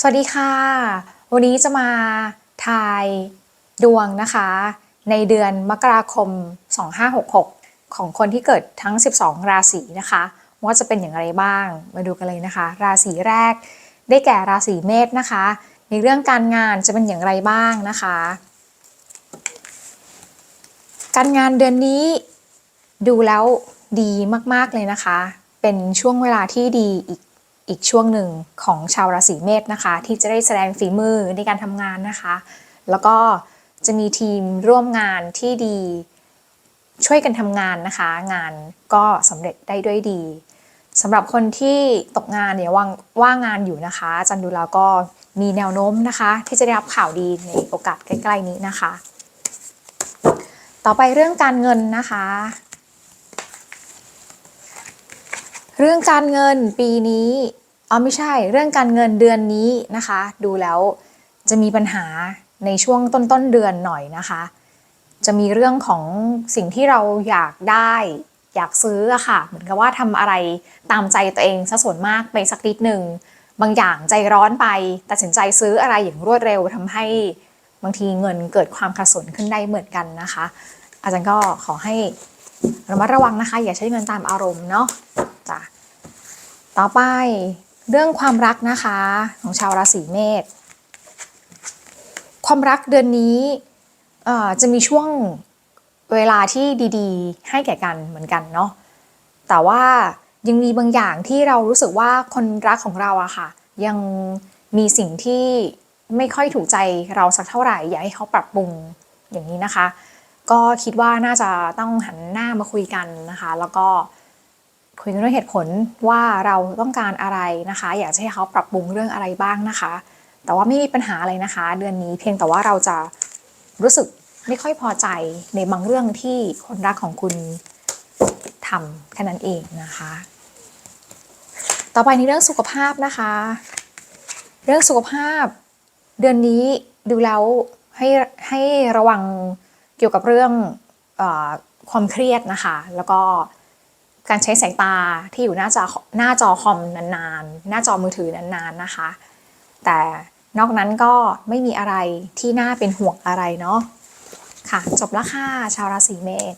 สวัสดีค่ะ วันนี้จะมาทายดวงนะคะ ในเดือนมกราคม 2566 ของคนที่เกิดทั้ง 12 ราศีนะคะ ว่าจะเป็นอย่างไรบ้าง มาดูกันเลยนะคะ ราศีแรกได้แก่ราศีเมษนะคะ ในเรื่องการงานจะเป็นอย่างไรบ้างนะคะ การงานเดือนนี้ดูแล้วดีมากๆเลยนะคะ เป็นช่วงเวลาที่ดีอีก อีกช่วงหนึ่งของชาวราศีเมษนะคะ ที่จะได้แสดงฝีมือในการทำงานนะคะ แล้วก็จะมีทีมร่วมงานที่ดีช่วยกันทำงานนะคะ งานก็สำเร็จได้ด้วยดีสำหรับคนที่ตกงานเนี่ยว่างว่างงานอยู่นะคะจันดูแล้วก็มีแนวโน้มนะคะ ที่จะได้รับข่าวดีในโอกาสใกล้ ๆ นี้นะคะ ต่อไปเรื่องการเงินนะคะ เรื่องการเงินปีนี้อ๋อไม่ใช่ เรื่องการเงินเดือนนี้นะคะ ดูแล้วจะมีปัญหาในช่วงต้นต้นเดือนหน่อยนะคะ จะมีเรื่องของสิ่งที่เราอยากได้อยากซื้ออะค่ะ เหมือนกับว่าทำอะไรตามใจตัวเองซะส่วนมากไปสักนิดหนึ่งบางอย่างใจร้อนไปตัดสินใจซื้ออะไรอย่างรวดเร็วทำให้บางทีเงินเกิดความขัดสนขึ้นได้เหมือนกันนะคะ อาจารย์ก็ขอให้ระมัดระวังนะคะ อย่าใช้เงินตามอารมณ์เนาะจ้ะ ต่อไปเรื่องความรักนะคะของชาวราศีเมษความรักเดือนนี้จะมีช่วงเวลาที่ดีๆ ให้แก่กันเหมือนกันเนาะแต่ว่ายังมีบางอย่างที่เรารู้สึกว่าคนรักของเราอะค่ะ ยังมีสิ่งที่ไม่ค่อยถูกใจเราสักเท่าไหร่ อยากให้เขาปรับปรุงอย่างนี้นะคะ ก็คิดว่าน่าจะต้องหันหน้ามาคุยกันนะคะ แล้วก็ คุยกันด้วยเหตุผลว่าเราต้องการอะไรนะคะ อยากจะให้เขาปรับปรุงเรื่องอะไรบ้างนะคะ แต่ว่าไม่มีปัญหาอะไรนะคะ เดือนนี้เพียงแต่ว่าเราจะรู้สึกไม่ค่อยพอใจในบางเรื่องที่คนรักของคุณทำแค่นั้นเองนะคะ ต่อไปในเรื่องสุขภาพนะคะ เรื่องสุขภาพ เดือนนี้ดูแล้วให้ให้ระวังเกี่ยวกับเรื่องอความเครียดนะคะ แล้วก็ การใช้สายตาที่อยู่หน้าจอหน้าจอคอมนานๆ หน้าจอมือถือนานๆนะคะ แต่นอกนั้นก็ไม่มีอะไรที่น่าเป็นห่วงอะไรเนาะค่ะ จบละค่ะชาวราศีเมษ